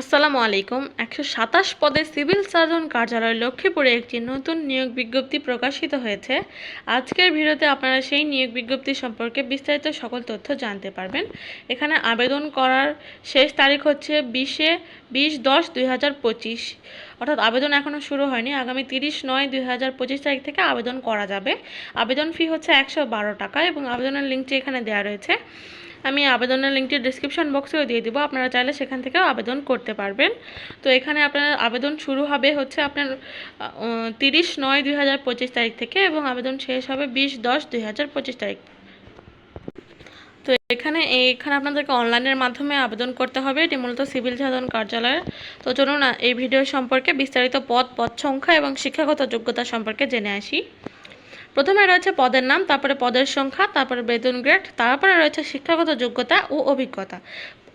আসসালামু আলাইকুম। একশো সাতাশ পদে সিভিল সার্জন কার্যালয় লক্ষ্মীপুরে একটি নতুন নিয়োগ বিজ্ঞপ্তি প্রকাশিত হয়েছে। আজকের ভিডিওতে আপনারা সেই নিয়োগ বিজ্ঞপ্তি সম্পর্কে বিস্তারিত সকল তথ্য জানতে পারবেন। এখানে আবেদন করার শেষ তারিখ হচ্ছে বিশে বিশ দশ দুই হাজার পঁচিশ। অর্থাৎ আবেদন এখনও শুরু হয়নি। আগামী তিরিশ নয় দুই হাজার পঁচিশ তারিখ থেকে আবেদন করা যাবে। আবেদন ফি হচ্ছে একশো বারো টাকা এবং আবেদনের লিঙ্কটি এখানে দেওয়া রয়েছে। আমি আবেদনের লিঙ্কটি ডিসক্রিপশন বক্সেও দিয়ে দিব। আপনারা চাইলে সেখান থেকেও আবেদন করতে পারবেন। তো এখানে আপনার আবেদন শুরু হবে হচ্ছে আপনার তিরিশ নয় দুই তারিখ থেকে এবং আবেদন শেষ হবে বিশ দশ দুই তারিখ। তো এখানে এখানে আপনাদেরকে অনলাইনের মাধ্যমে আবেদন করতে হবে। এটি মূলত সিভিল সাধারণ কার্যালয়ের তো চলুন এই ভিডিও সম্পর্কে বিস্তারিত পদ পদ সংখ্যা এবং শিক্ষাগত যোগ্যতা সম্পর্কে জেনে আসি। প্রথমে রয়েছে পদের নাম, তারপরে পদের সংখ্যা, তারপরে বেতন গ্রেড তারপরে রয়েছে শিক্ষাগত যোগ্যতা ও অভিজ্ঞতা।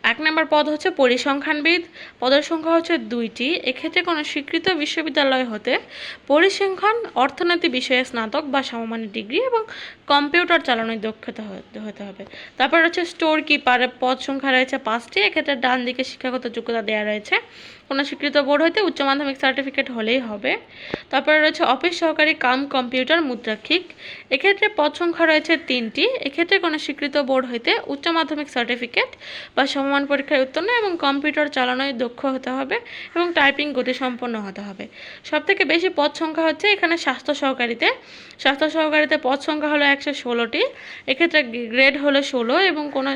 এক নম্বর পদ হচ্ছে পরিসংখ্যানবিদ। পদের সংখ্যা হচ্ছে দুইটি। এক্ষেত্রে কোনো স্বীকৃত বিশ্ববিদ্যালয় হতে পরিসংখ্যান, অর্থনীতি বিষয়ে স্নাতক বা সমমানের ডিগ্রি এবং কম্পিউটার চালানোর দক্ষতা হতে হবে। তারপর হচ্ছে স্টোর কিপারের পদ সংখ্যা রয়েছে পাঁচটি। এক্ষেত্রে ডান দিকে শিক্ষাগত যোগ্যতা দেওয়া রয়েছে। কোনো স্বীকৃত বোর্ড হইতে উচ্চ মাধ্যমিক সার্টিফিকেট হলেই হবে। তারপরে রয়েছে অফিস সহকারী কাম কম্পিউটার মুদ্রাক্ষিক। এক্ষেত্রে পদ সংখ্যা রয়েছে তিনটি। এক্ষেত্রে কোনো স্বীকৃত বোর্ড হইতে উচ্চ মাধ্যমিক সার্টিফিকেট বা সমমান পরীক্ষায় উত্তীর্ণ এবং কম্পিউটার চালানোয় দক্ষ হতে হবে এবং টাইপিং গতিসম্পন্ন হতে হবে। সব থেকে বেশি পদ সংখ্যা হচ্ছে এখানে স্বাস্থ্য সহকারীতে। স্বাস্থ্য সহকারীতে পদ সংখ্যা হলো একশো ষোলোটি। এক্ষেত্রে গ্রেড হলো ষোলো এবং কোনো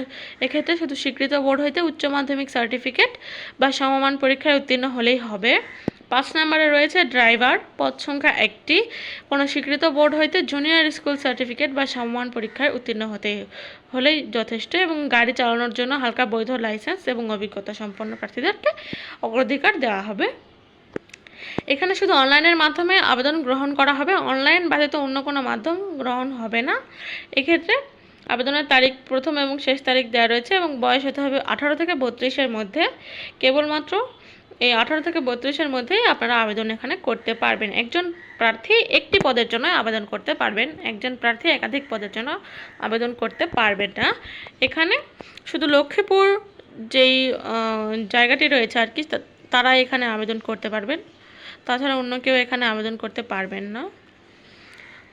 এক্ষেত্রে শুধু স্বীকৃত বোর্ড হইতে উচ্চ মাধ্যমিক সার্টিফিকেট বা সমমান পরীক্ষায় উত্তীর্ণ হলেই হবে। পাঁচ নম্বরে রয়েছে ড্রাইভার, পদ সংখ্যা একটি। কোনো স্বীকৃত বোর্ড হইতে জুনিয়র স্কুল সার্টিফিকেট বা সম্মান পরীক্ষায় উত্তীর্ণ হতে হলেই যথেষ্ট এবং গাড়ি চালানোর জন্য হালকা বৈধ লাইসেন্স এবং অভিজ্ঞতা সম্পন্ন প্রার্থীদেরকে অগ্রাধিকার দেওয়া হবে। এখানে শুধু অনলাইনের মাধ্যমে আবেদন গ্রহণ করা হবে। অনলাইন ব্যতীত অন্য কোনো মাধ্যম গ্রহণ হবে না। এক্ষেত্রে আবেদনের তারিখ প্রথম এবং শেষ তারিখ দেওয়া রয়েছে এবং বয়স হতে হবে আঠারো থেকে বত্রিশের মধ্যে। কেবলমাত্র এই আঠারো থেকে বত্রিশের মধ্যেই আপনারা আবেদন এখানে করতে পারবেন। একজন প্রার্থী একটি পদের জন্য আবেদন করতে পারবেন। একজন প্রার্থী একাধিক পদের জন্য আবেদন করতে পারবেন না। এখানে শুধু লক্ষ্মীপুর যেই জায়গাটি রয়েছে আর কি তারা এখানে আবেদন করতে পারবেন। তাছাড়া অন্য কেউ এখানে আবেদন করতে পারবেন না।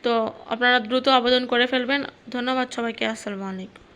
তো আপনারা দ্রুত আবেদন করে ফেলবেন। ধন্যবাদ সবাইকে। আসসালামু আলাইকুম।